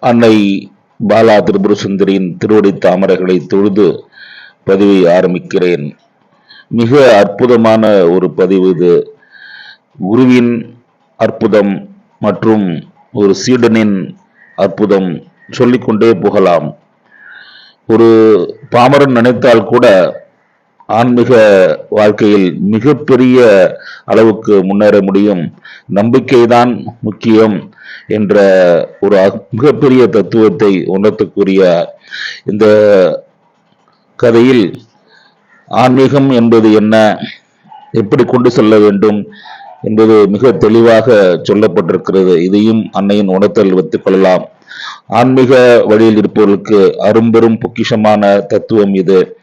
அன்னை பாலா திரிபுர சுந்தரியின் திருவடி தாமரைகளை தொழுது பதிவை ஆரம்பிக்கிறேன். மிக அற்புதமான ஒரு பதிவு இது. குருவின் அற்புதம் மற்றும் ஒரு சீடனின் அற்புதம் சொல்லிக்கொண்டே போகலாம். ஒரு பாமரன் நினைத்தால் கூட ஆன்மீக வாழ்க்கையில் மிகப்பெரிய அளவுக்கு முன்னேற முடியும். நம்பிக்கைதான் முக்கியம். என்ற ஒரு மிகப்பெரிய தத்துவத்தை உணர்த்தக்கூடிய இந்த கதையில் ஆன்மீகம் என்பது என்ன எப்படி கொண்டு செல்ல வேண்டும் என்பது மிக தெளிவாக சொல்லப்பட்டிருக்கிறது. இதையும் அன்னையின் உணர்த்தல் வைத்துக் கொள்ளலாம். ஆன்மீக வழியில் இருப்பவர்களுக்கு அரும்பெரும் பொக்கிஷமான தத்துவம் இது.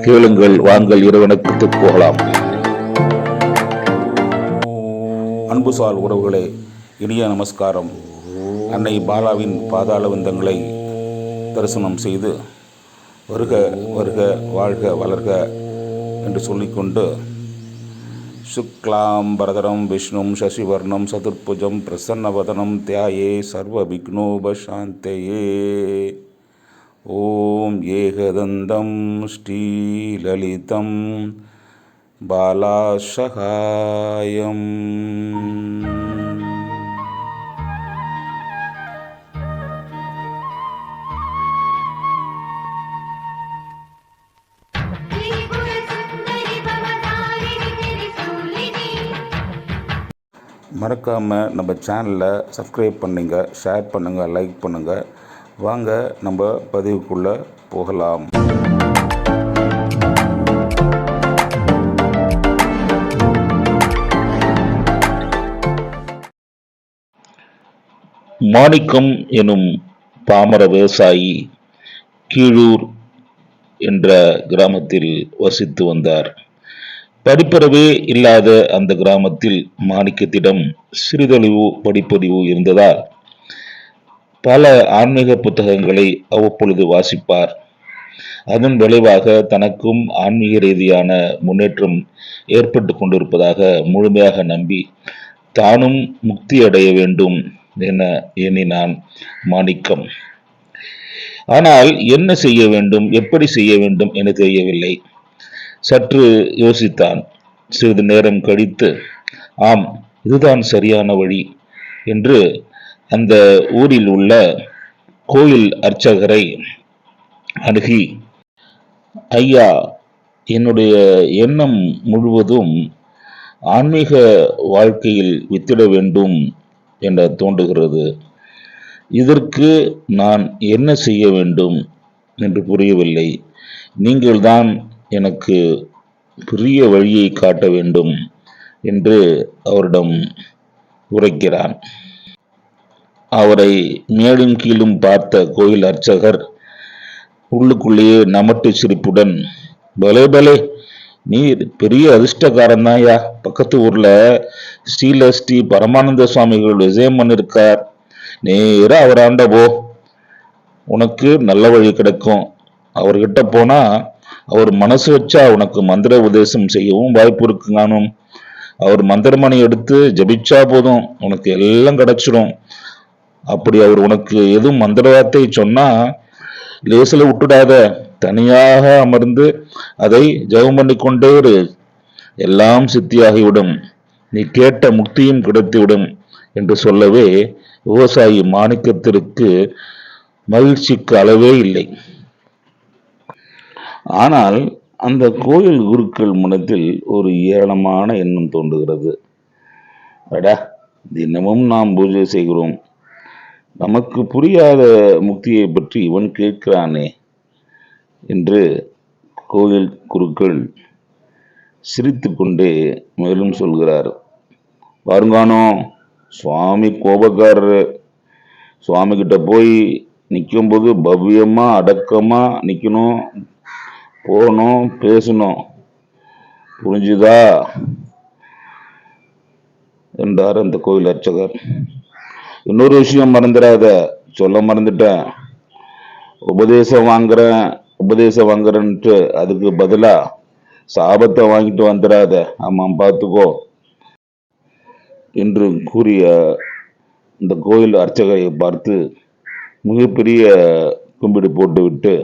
கேளுங்கள் வாங்கள் இறைவனுக்கு போகலாம். அன்புசால் உறவுகளே இனிய நமஸ்காரம். அன்னை பாலாவின் பாதாள விந்தங்களை தரிசனம் செய்து வருக வருக வாழ்க வளர்க என்று சொல்லிக்கொண்டு சுக்லாம் பரதரம் விஷ்ணும் சசிவர்ணம் சதுர்புஜம் பிரசன்னவதனம் தியாயே சர்வ விக்னோபசாந்தயே ஓம் ஏகதந்தம் ஸ்ரீலலிதம் பாலாசகாயம். மறக்காமல் நம்ம சேனலை சப்ஸ்கிரைப் பண்ணுங்க ஷேர் பண்ணுங்கள் லைக் பண்ணுங்கள் வாங்க நம்ம பதிவுக்குள்ளே போகலாம். மாணிக்கம் எனும் பாமர விவசாயி கீழூர் என்ற கிராமத்தில் வசித்து வந்தார். படிப்பறிவே இல்லாத அந்த கிராமத்தில் மாணிக்கத்திடம் சிறிதளவு படிப்பறிவு இருந்ததால் பல ஆன்மீக புத்தகங்களை அவ்வப்பொழுது வாசிப்பார். அதன் விளைவாக தனக்கும் ஆன்மீக ரீதியான முன்னேற்றம் ஏற்பட்டு கொண்டிருப்பதாக முழுமையாக நம்பி தானும் முக்தி அடைய வேண்டும் என எண்ணினான் மாணிக்கம். ஆனால் என்ன செய்ய வேண்டும் எப்படி செய்ய வேண்டும் என தெரியவில்லை. சற்று யோசித்தான். சிறிது நேரம் கழித்து ஆம் இதுதான் சரியான வழி என்று அந்த ஊரில் உள்ள கோயில் அர்ச்சகரை அணுகி ஐயா என்னுடைய எண்ணம் முழுவதும் ஆன்மீக வாழ்க்கையில் வித்திட வேண்டும் என்ற தோன்றுகிறது. இதற்கு நான் என்ன செய்ய வேண்டும்? என்று புரியவில்லை. நீங்கள்தான் எனக்கு பெரிய வழியை காட்ட வேண்டும் என்று அவரிடம் உரைக்கிறான். அவரை மேலும் கீழும் பார்த்த கோயில் அர்ச்சகர் உள்ளுக்குள்ளேயே நமட்டு சிரிப்புடன் பலே பலே நீ பெரிய அதிர்ஷ்டக்காரன் தான்யா பக்கத்து ஊர்ல ஸ்ரீல ஸ்ரீ பரமானந்த சுவாமிகள் விஜயம் பண்ணிருக்கார். நேரா அவராண்ட போ. உனக்கு நல்ல வழி கிடைக்கும். அவர்கிட்ட போனா அவர் மனசு வச்சா உனக்கு மந்திர உபதேசம் செய்யவும் வாய்ப்பு இருக்கு காணும் அவர் மந்திரமணி எடுத்து ஜபிச்சா போதும் உனக்கு எல்லாம் கிடைச்சிடும் அப்படி அவர் உனக்கு எதுவும் மந்திர வார்த்தை சொன்னா லேசில் விட்டுடாத. தனியாக அமர்ந்து அதை ஜெபம் பண்ணி கொண்டே இரு. எல்லாம் சித்தியாகிவிடும். நீ கேட்ட முக்தியும் கிடைத்துவிடும் என்று சொல்லவே விவசாயி மாணிக்கத்திற்கு மகிழ்ச்சிக்கு அளவே இல்லை. ஆனால் அந்த கோயில் குருக்கள் மனத்தில் ஒரு ஏளனமான எண்ணம் தோன்றுகிறது. அடா தினமும் நாம் பூஜை செய்கிறோம். நமக்கு புரியாத முக்தியை பற்றி இவன் கேட்கிறானே என்று கோயில் குருக்கள் சிரித்துக்கொண்டே மேலும் சொல்கிறார். பாருங்கானோ சுவாமி கோபக்காரர். சுவாமி கிட்ட போய் நிற்கும்போது பவ்யமாக அடக்கமாக நிற்கணும் போகணும் பேசணும். புரிஞ்சுதா? என்றார் அந்த கோயில் அர்ச்சகர். இன்னொரு விஷயம் மறந்துடாத சொல்ல மறந்துட்டேன். உபதேசம் வாங்குறேன் உபதேசம் வாங்குறேன்ட்டு அதுக்கு பதிலாக சாபத்தை வாங்கிட்டு வந்துடாத ஆமாம் பார்த்துக்கோ. என்று கூறிய இந்த கோயில் அர்ச்சகரை பார்த்து மிகப்பெரிய கும்பிடு போட்டுவிட்டு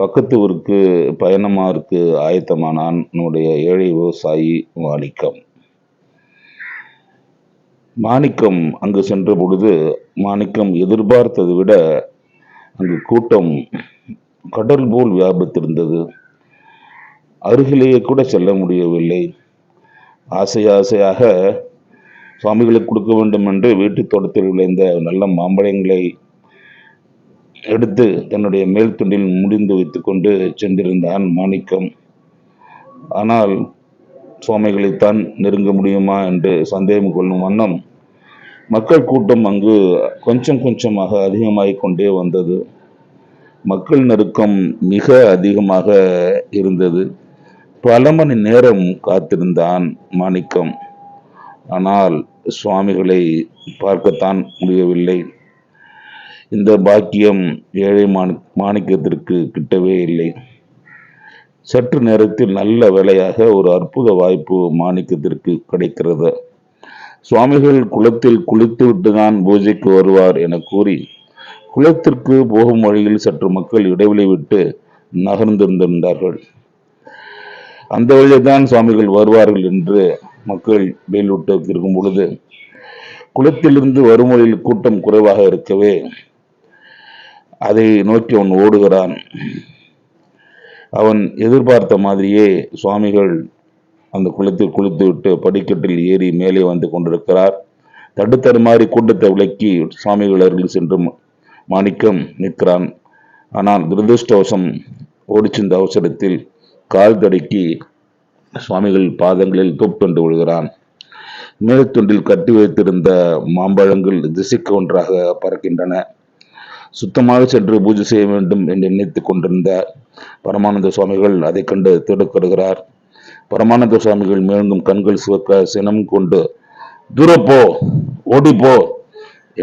பக்கத்து ஊருக்கு பயணமாருக்கு ஆயத்தமானான் நம்முடைய ஏழை விவசாயி மாணிக்கம். மாணிக்கம் அங்கு சென்ற பொழுது மாணிக்கம் எதிர்பார்த்ததை விட அங்கு கூட்டம் கடல் போல் வியாபித்திருந்தது. அருகிலேயே கூட செல்ல முடியவில்லை. ஆசை ஆசையாக சுவாமிகளுக்கு கொடுக்க வேண்டும் என்று வீட்டு தோட்டத்தில் விளைந்த நல்ல மாம்பழங்களை எடுத்து தன்னுடைய மேல் துண்டில் முடிந்து வைத்துக்கொண்டு சென்றிருந்தான் மாணிக்கம். ஆனால் சுவாமிகளைத்தான் நெருங்க முடியுமா? என்று சந்தேகம் கொள்ளும் வண்ணம் மக்கள் கூட்டம் அங்கு கொஞ்சம் கொஞ்சமாக அதிகமாகிக் கொண்டே வந்தது. மக்கள் நெருக்கம் மிக அதிகமாக இருந்தது. பல மணி நேரம் காத்திருந்தான் மாணிக்கம். ஆனால் சுவாமிகளை பார்க்கத்தான் முடியவில்லை. இந்த பாக்கியம் ஏழை மாணி மாணிக்கத்திற்கு கிட்டவே இல்லை. சற்று நேரத்தில் நல்ல வேலையாக ஒரு அற்புத வாய்ப்பு மாணிக்கத்திற்கு கிடைக்கிறது. சுவாமிகள் குளத்தில் குளித்துவிட்டு தான் பூஜைக்கு வருவார் என கூறி குளத்திற்கு போகும் வழியில் சற்று மக்கள் இடைவெளி விட்டு நகர்ந்திருந்திருந்தார்கள். அந்த வழியில் தான் சுவாமிகள் வருவார்கள் என்று மக்கள் வெயில் விட்டு இருக்கும் பொழுது குளத்திலிருந்து வரும் வழியில் கூட்டம் குறைவாக இருக்கவே அதை நோக்கி அவன் ஓடுகிறான். அவன் எதிர்பார்த்த மாதிரியே சுவாமிகள் அந்த குளத்தில் குளித்துவிட்டு படிக்கட்டில் ஏறி மேலே வந்து கொண்டிருக்கிறார். தடுத்தடுமாறி கூட்டத்தை விலக்கி சுவாமிகள் அருகில் சென்று மாணிக்கம் நிற்கிறான். ஆனால் துரதிருஷ்டவசம் ஓடிச்சிருந்த அவசரத்தில் கால் தடுக்கி சுவாமிகள் பாதங்களில் தூப்பென்று விழுகிறான். மேலத்துண்டில் கட்டி வைத்திருந்த மாம்பழங்கள் திசைக்கு ஒன்றாக பறக்கின்றன. சுத்தமாக சென்று பூஜை செய்ய வேண்டும் என்று நினைத்துக் கொண்டிருந்த பரமானந்த சுவாமிகள் அதை கண்டு திடுக்கடுகிறார். பரமானந்த சுவாமிகள் மேலும் கண்கள் சிவக்க சினம் கொண்டு தூரப்போ ஓடிப்போ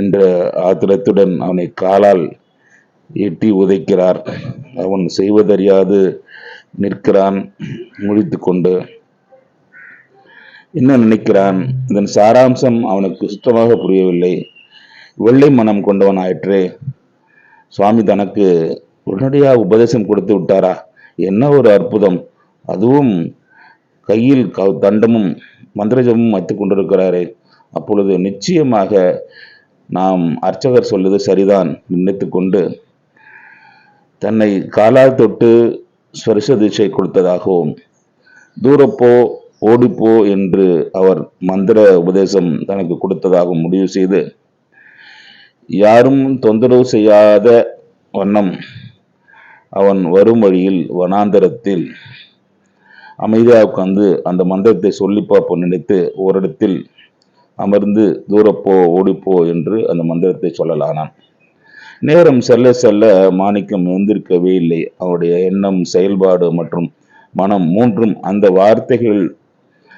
என்ற ஆத்திரத்துடன் அவனை காலால் எட்டி உதைக்கிறார். அவன் செய்வதறியாது நிற்கிறான் முடித்து கொண்டு. என்ன நினைக்கிறான்? இதன் சாராம்சம் அவனுக்கு சுத்தமாக புரியவில்லை. வெள்ளை மனம் கொண்டவன் ஆயிற்றே சுவாமி தனக்கு உடனடியாக உபதேசம் கொடுத்து விட்டாரா? என்ன ஒரு அற்புதம். அதுவும் கையில் க- தண்டமும் மந்திரஜமும் வைத்து கொண்டிருக்கிறாரே. அப்பொழுது நிச்சயமாக நாம் அர்ச்சகர் சொல்வது சரிதான். நினைத்து கொண்டு தன்னை காலால் தொட்டு ஸ்வரிச தீட்சை கொடுத்ததாகவும் தூரப்போ ஓடிப்போ என்று அவர் மந்திர உபதேசம் தனக்கு கொடுத்ததாகவும் முடிவு செய்து யாரும் தொந்தரவு செய்யாத வண்ணம். அவன் வரும் வழியில் வனாந்தரத்தில் அமைதியாக உட்கார்ந்து அந்த மந்திரத்தை சொல்லி பார்ப்போம் நினைத்து ஓரிடத்தில் அமர்ந்து தூரப்போ ஓடிப்போ என்று அந்த மந்திரத்தை சொல்லலானான். நேரம் செல்ல செல்ல மாணிக்கம் எழுந்திருக்கவே இல்லை. அவருடைய எண்ணம் செயல்பாடு மற்றும் மனம் மூன்றும் அந்த வார்த்தைகள்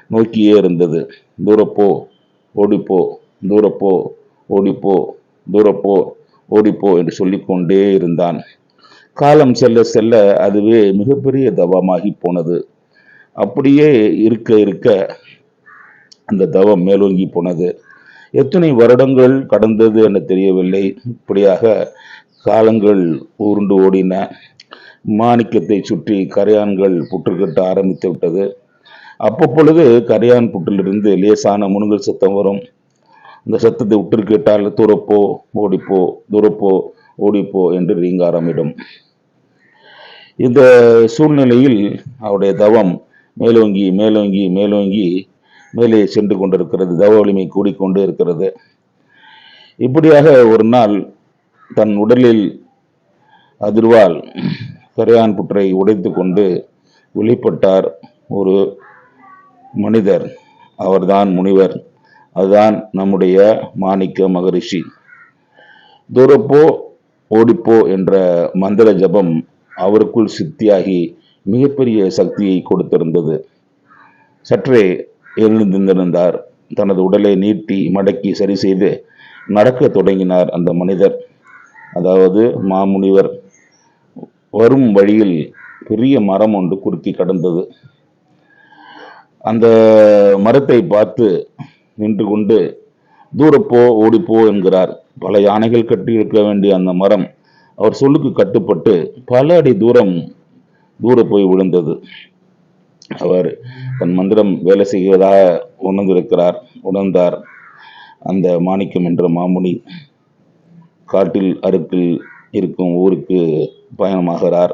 நோக்கியே இருந்தது. தூரப்போ ஓடிப்போ தூரப்போ ஓடிப்போ தூரப்போ ஓடிப்போ என்று சொல்லிக்கொண்டே இருந்தான். காலம் செல்ல செல்ல அதுவே மிகப்பெரிய தவமாகி போனது. அப்படியே இருக்க இருக்க அந்த தவம் மேலோங்கி போனது. எத்தனை வருடங்கள் கடந்தது என தெரியவில்லை. இப்படியாக காலங்கள் உருண்டு ஓடின. மாணிக்கத்தை சுற்றி கரையான்கள் புற்றுக்கட்ட ஆரம்பித்து விட்டது. அப்பப்பொழுது கரையான் புற்றிலிருந்து லேசான முனுங்கல் சத்தம் வரும். இந்த சத்தத்தை உற்று கேட்டால் தூரப்போ ஓடிப்போ தூரப்போ ஓடிப்போ என்று ரீங்காரமிடும் இந்த சூழ்நிலையில் அவருடைய தவம் மேலோங்கி மேலோங்கி மேலோங்கி மேலே சென்று கொண்டிருக்கிறது தவ வலிமை கூடிக்கொண்டே இருக்கிறது. இப்படியாக ஒரு நாள் தன் உடலில் அதிர்வால் கரையான் புற்றை உடைத்து கொண்டு வெளிப்பட்டார் ஒரு மனிதர். அவர்தான் முனிவர். அதுதான் நம்முடைய மாணிக்க மகரிஷி. தூரப்போ ஓடிப்போ என்ற மந்திர ஜபம் அவருக்குள் சித்தியாகி மிகப்பெரிய சக்தியை கொடுத்திருந்தது. சற்றே எழுந்திருந்தார். தனது உடலை நீட்டி மடக்கி சரி செய்து நடக்கத் தொடங்கினார் அந்த மனிதர். அதாவது மாமுனிவர். வரும் வழியில் பெரிய மரம் ஒன்று குறுக்கி கடந்தது. அந்த மரத்தை பார்த்து நின்று கொண்டு தூரப்போ ஓடிப்போ என்கிறார். பல யானைகள் கட்டி இருக்க வேண்டிய அந்த மரம் அவர் சொல்லுக்கு கட்டுப்பட்டு பல அடி தூரம் தூர போய் விழுந்தது. அவர் தன் மந்திரம் வேலை செய்வதாக உணர்ந்திருக்கிறார் உணர்ந்தார். அந்த மாணிக்கம் என்ற மாமுனி காட்டில் அருகில் இருக்கும் ஊருக்கு பயணமாகிறார்.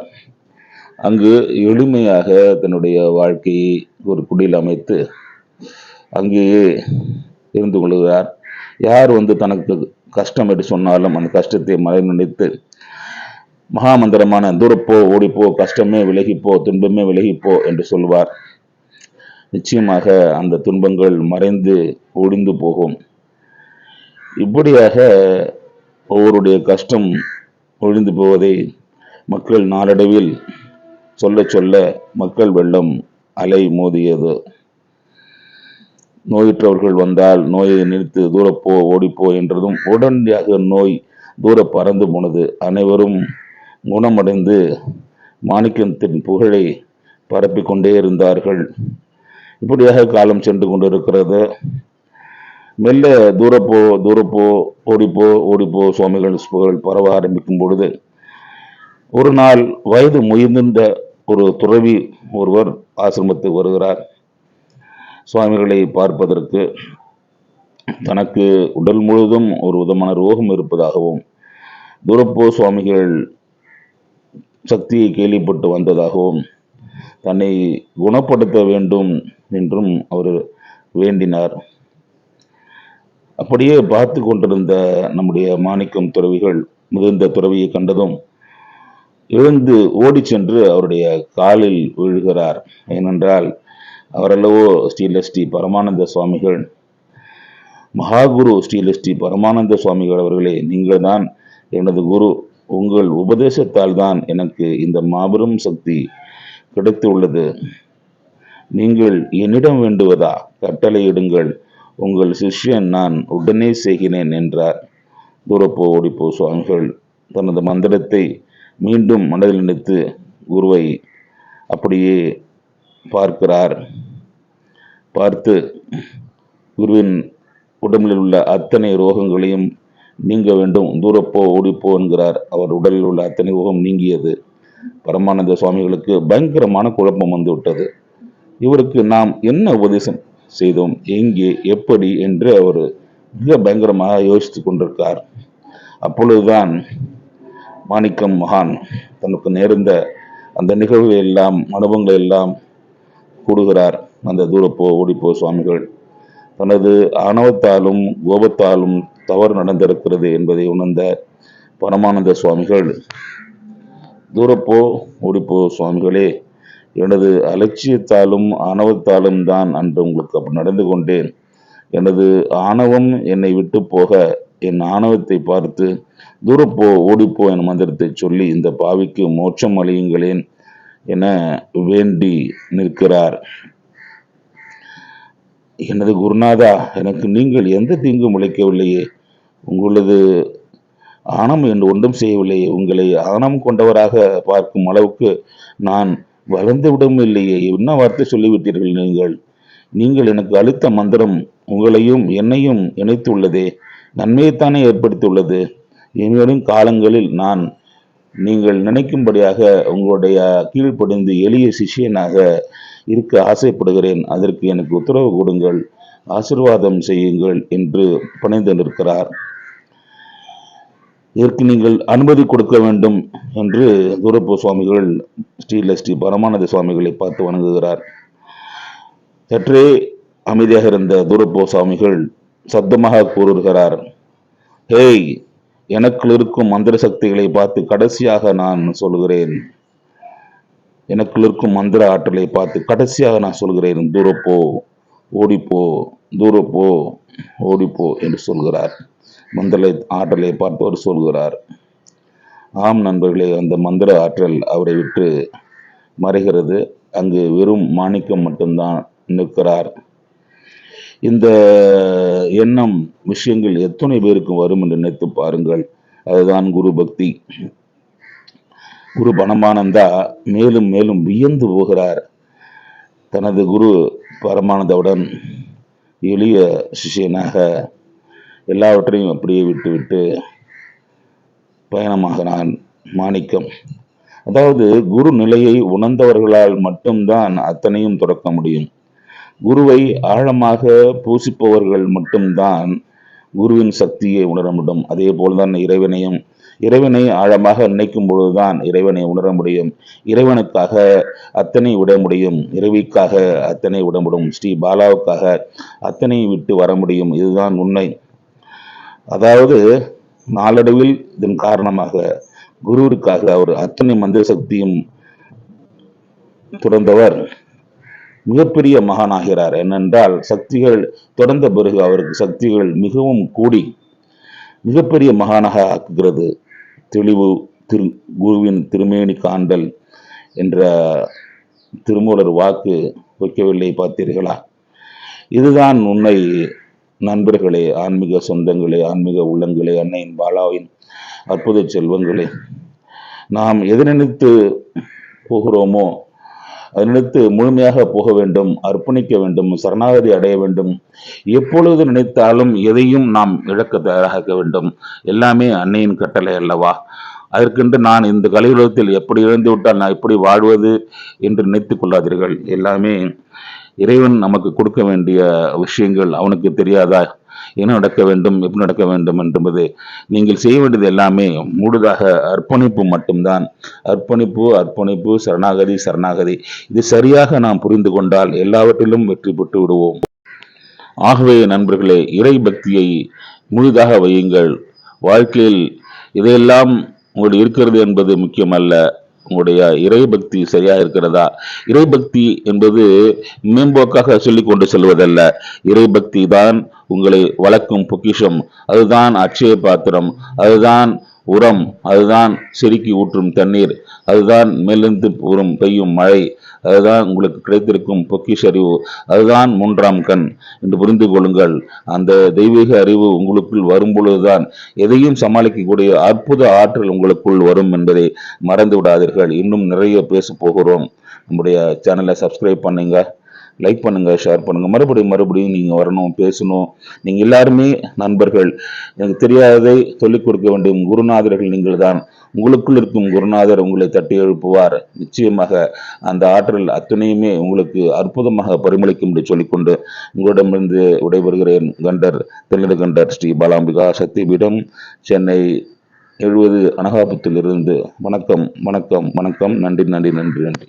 அங்கு எளிமையாக தன்னுடைய வாழ்க்கையை ஒரு குடில் அமைத்து அங்கேயே இருந்து கொள்கிறார் யார் வந்து தனக்கு கஷ்டம் என்று சொன்னாலும் அந்த கஷ்டத்தை மறை நினைத்து மகாமந்திரமான தூரப்போ ஓடிப்போ கஷ்டமே விலகிப்போ துன்பமே விலகிப்போ என்று சொல்வார். நிச்சயமாக அந்த துன்பங்கள் மறைந்து ஒடிந்து போகும். இப்படியாக ஒவ்வொருடைய கஷ்டம் ஒழிந்து போவதை மக்கள் நாளடைவில் சொல்ல சொல்ல மக்கள் வெள்ளம் அலை மோதியது. நோயுற்றவர்கள் வந்தால் நோயை நிறுத்து தூரப்போ ஓடிப்போ என்றதும் உடனடியாக நோய் தூர பறந்து போனது. அனைவரும் குணமடைந்து மாணிக்கத்தின் புகழை பரப்பிக் கொண்டே இருந்தார்கள். இப்படியாக காலம் சென்று கொண்டிருக்கிறது. மெல்ல தூரப்போ தூரப்போ ஓடிப்போ ஓடிப்போ சுவாமிகள் புகழ் பரவ ஆரம்பிக்கும் பொழுது ஒரு நாள் வயது முயந்திருந்த ஒரு துறவி ஒருவர் ஆசிரமத்துக்கு வருகிறார். சுவாமிகளை பார்ப்பதற்கு தனக்கு உடல் முழுவதும் ஒரு விதமான ரோகம் இருப்பதாகவும் துரப்போ சுவாமிகள் சக்தியை கேள்விப்பட்டு வந்ததாகவும் தன்னை குணப்படுத்த வேண்டும் என்றும் அவர் வேண்டினார். அப்படியே பார்த்து கொண்டிருந்த நம்முடைய மாணிக்கம் துறவிகள் மிகுந்த துறவியை கண்டதும் எழுந்து ஓடி சென்று அவருடைய காலில் விழுகிறார். ஏனென்றால் அவரல்லவோ ஸ்ரீலஸ்ரீ பரமானந்த சுவாமிகள் மகாகுரு ஸ்ரீலஸ்ரீ பரமானந்த சுவாமிகள் அவர்களே நீங்கள் தான் எனது குரு. உங்கள் உபதேசத்தால் தான் எனக்கு இந்த மாபெரும் சக்தி கிடைத்துள்ளது. நீங்கள் என்னிடம் வேண்டுவதா? கட்டளையிடுங்கள் உங்கள் சிஷ்யன் நான் உடனே செய்கிறேன் என்றார். தூரப்போ ஓடிப்போ சுவாமிகள். தனது மந்திரத்தை மீண்டும் மனதில் நினைத்து குருவை அப்படியே பார்க்கிறார். பார்த்து குருவின் உடம்பில் உள்ள அத்தனை ரோகங்களையும் நீங்க வேண்டும். தூரப்போ ஓடிப்போ என்கிறார். அவர் உடலில் உள்ள அத்தனை ரோகம் நீங்கியது. பரமானந்த சுவாமிகளுக்கு பயங்கரமான குழப்பம் வந்துவிட்டது. இவருக்கு நாம் என்ன உபதேசம் செய்தோம்? எங்கே எப்படி என்று அவர் மிக பயங்கரமாக யோசித்து கொண்டிருக்கார். அப்பொழுதுதான் மாணிக்கம் மகான் தனக்கு நேர்ந்த அந்த நிகழ்வு எல்லாம் அனுபவங்கள் எல்லாம் கூடுகிறார் அந்த தூரப்போ ஓடிப்போ சுவாமிகள். தனது ஆணவத்தாலும் கோபத்தாலும் தவறு நடந்திருக்கிறது என்பதை உணர்ந்த பரமானந்த சுவாமிகள் தூரப்போ ஓடிப்போ சுவாமிகளே எனது அலட்சியத்தாலும் ஆணவத்தாலும் தான் அன்று உங்களுக்கு அப்படி நடந்து கொண்டேன். எனது ஆணவம் என்னை விட்டு போக என் ஆணவத்தை பார்த்து தூரப்போ ஓடிப்போ என் மந்திரத்தை சொல்லி இந்த பாவிக்கு மோட்சம் அழியுங்களேன் என வேண்டி நிற்கிறார். எனது குருநாதா எனக்கு நீங்கள் எந்த தீங்கும் உழைக்கவில்லையே உங்களது ஆணம் என்று ஒன்றும் செய்யவில்லையே. உங்களை ஆணம் கொண்டவராக பார்க்கும் அளவுக்கு நான் வளர்ந்துவிடவும் இல்லையே. என்ன வார்த்தை சொல்லிவிட்டீர்கள் நீங்கள்? நீங்கள் எனக்கு அளித்த மந்திரம் உங்களையும் என்னையும் இணைத்துள்ளதே. நன்மையைத்தானே ஏற்படுத்தியுள்ளது. இனிவரும் காலங்களில் நான் நீங்கள் நினைக்கும்படியாக உங்களுடைய கீழ்ப்படிந்து எளிய சிஷியனாக இருக்க ஆசைப்படுகிறேன். அதற்கு எனக்கு உத்தரவு கொடுங்கள். ஆசிர்வாதம் செய்யுங்கள் என்று பணிந்து நிற்கிறார். இதற்கு நீங்கள் அனுமதி கொடுக்க வேண்டும் என்று தூரப்பு சுவாமிகள் ஸ்ரீல ஸ்ரீ பரமானந்த சுவாமிகளை பார்த்து வணங்குகிறார். சற்றே அமைதியாக இருந்த துரப்போ சுவாமிகள் சப்தமாக கூறுகிறார் ஹேய் எனக்குள் இருக்கும் மந்திர சக்திகளை பார்த்து கடைசியாக நான் சொல்கிறேன் எனக்குள் இருக்கும் மந்திர ஆற்றலை பார்த்து கடைசியாக நான் சொல்கிறேன் தூரப்போ ஓடிப்போ தூரப்போ ஓடிப்போ என்று சொல்கிறார். மந்திர ஆற்றலை பார்த்தவர் சொல்கிறார். ஆம் நண்பர்களே அந்த மந்திர ஆற்றல் அவரை விட்டு மறைகிறது. அங்கு வெறும் மாணிக்கம் மட்டும்தான் நிற்கிறார். இந்த எண்ணம் விஷயங்கள் எத்தனை பேருக்கு வரும் என்று நினைத்து பாருங்கள். அதுதான் குரு பக்தி. குரு பணமானந்தா மேலும் மேலும் வியந்து போகிறார். தனது குரு பரமானந்தவுடன் எளிய சிஷியனாக எல்லாவற்றையும் அப்படியே விட்டுவிட்டு பயணமாக நான் மாணிக்கம். அதாவது குரு நிலையை உணர்ந்தவர்களால் மட்டும்தான் அத்தனையும் துறக்க முடியும். குருவை ஆழமாக பூசிப்பவர்கள் மட்டும்தான் குருவின் சக்தியை உணர முடியும் அதே போல்தான் இறைவனையும் இறைவனை ஆழமாக நினைக்கும் பொழுதுதான் இறைவனை உணர முடியும். இறைவனுக்காக அத்தனை விட முடியும். இறைவிக்காக அத்தனை விட முடியும். ஸ்ரீ பாலாவுக்காக அத்தனை விட்டு வர முடியும். இதுதான் உண்மை. அதாவது நாளடைவில் இதன் காரணமாக குருவிற்காக அவர் அத்தனை மந்திர சக்தியும் துறந்தவர். மிகப்பெரிய மகானாகிறார். என்னென்றால் சக்திகள் தொடர்ந்த பிறகு அவருக்கு சக்திகள் மிகவும் கூடி மிகப்பெரிய மகானாக ஆக்குகிறது. தெளிவு திரு குருவின் திருமேனி காண்டல் என்ற திருமூலர் வாக்கு வைக்கவில்லை பார்த்தீர்களா? இதுதான் உன்னை நண்பர்களே ஆன்மீக சொந்தங்களே ஆன்மீக உள்ளங்களே அன்னையின் பாலாவின் அற்புத செல்வங்களே. நாம் எதிர்நினைத்து போகிறோமோ நினைத்து முழுமையாக போக வேண்டும் அர்ப்பணிக்க வேண்டும் சரணாகதி அடைய வேண்டும். எப்பொழுது நினைத்தாலும் எதையும் நாம் இழக்க தயாராக வேண்டும். எல்லாமே அன்னையின் கட்டளை அல்லவா? அதற்கென்று நான் இந்த கலியுலகத்தில் எப்படி இழந்து விட்டால் நான் எப்படி வாழ்வது என்று நினைத்துக் கொள்ளாதீர்கள். எல்லாமே இறைவன் நமக்கு கொடுக்க வேண்டிய விஷயங்கள் அவனுக்கு தெரியாதா? என்ன நடக்க வேண்டும் எப்படி நடக்க வேண்டும் என்பது நீங்கள் செய்ய வேண்டியது எல்லாமே முழுதாக அர்ப்பணிப்பு மட்டும்தான். அர்ப்பணிப்பு அர்ப்பணிப்பு சரணாகதி சரணாகதி. இது சரியாக நாம் புரிந்து கொண்டால் எல்லாவற்றிலும் வெற்றி பெற்று விடுவோம். ஆகவே நண்பர்களே இறை பக்தியை முழுதாக வையுங்கள். வாழ்க்கையில் இதையெல்லாம் உங்களுக்கு இருக்கிறது என்பது முக்கியமல்ல. உங்களுடைய இறைபக்தி சரியா இருக்கிறதா? இறைபக்தி என்பது மேம்போக்காக சொல்லி கொண்டு செல்வதல்ல. இறைபக்தி தான் உங்களை வளர்க்கும் பொக்கிஷம். அதுதான் அட்சய பாத்திரம் அதுதான் உரம். அதுதான் செருக்கி ஊற்றும் தண்ணீர். அதுதான் மேலிருந்து கூறும் பெய்யும் மழை அதுதான் உங்களுக்கு கிடைத்திருக்கும் பொக்கிஷ் அறிவு அதுதான் மூன்றாம் கண் என்று புரிந்து கொள்ளுங்கள். அந்த தெய்வீக அறிவு உங்களுக்குள் வரும் பொழுதுதான் எதையும் சமாளிக்கக்கூடிய அற்புத ஆற்றல் உங்களுக்குள் வரும் என்பதை மறந்து விடாதீர்கள். இன்னும் நிறைய பேச போகிறோம். நம்முடைய சேனலை சப்ஸ்கிரைப் பண்ணுங்கள் லைக் பண்ணுங்க ஷேர் பண்ணுங்க. மறுபடியும் மறுபடியும் நீங்க வரணும் பேசணும். நீங்க எல்லாருமே நண்பர்கள். எனக்கு தெரியாததை சொல்லிக் கொடுக்க வேண்டும். குருநாதர்கள் நீங்கள் தான் உங்களுக்குள் இருக்கும் குருநாதர் உங்களை தட்டி எழுப்புவார். நிச்சயமாக அந்த ஆற்றல் அத்தனையுமே உங்களுக்கு அற்புதமாக பரிமளிக்கும் என்று சொல்லிக்கொண்டு உங்களிடமிருந்து விடைபெறுகிறேன். கண்டர் தென்னடு கண்டர் ஸ்ரீ பாலாம்பிகா சக்திபீடம் சென்னை எழுபது அனகாபுத்திலிருந்து வணக்கம் வணக்கம் வணக்கம். நன்றி நன்றி நன்றி நன்றி.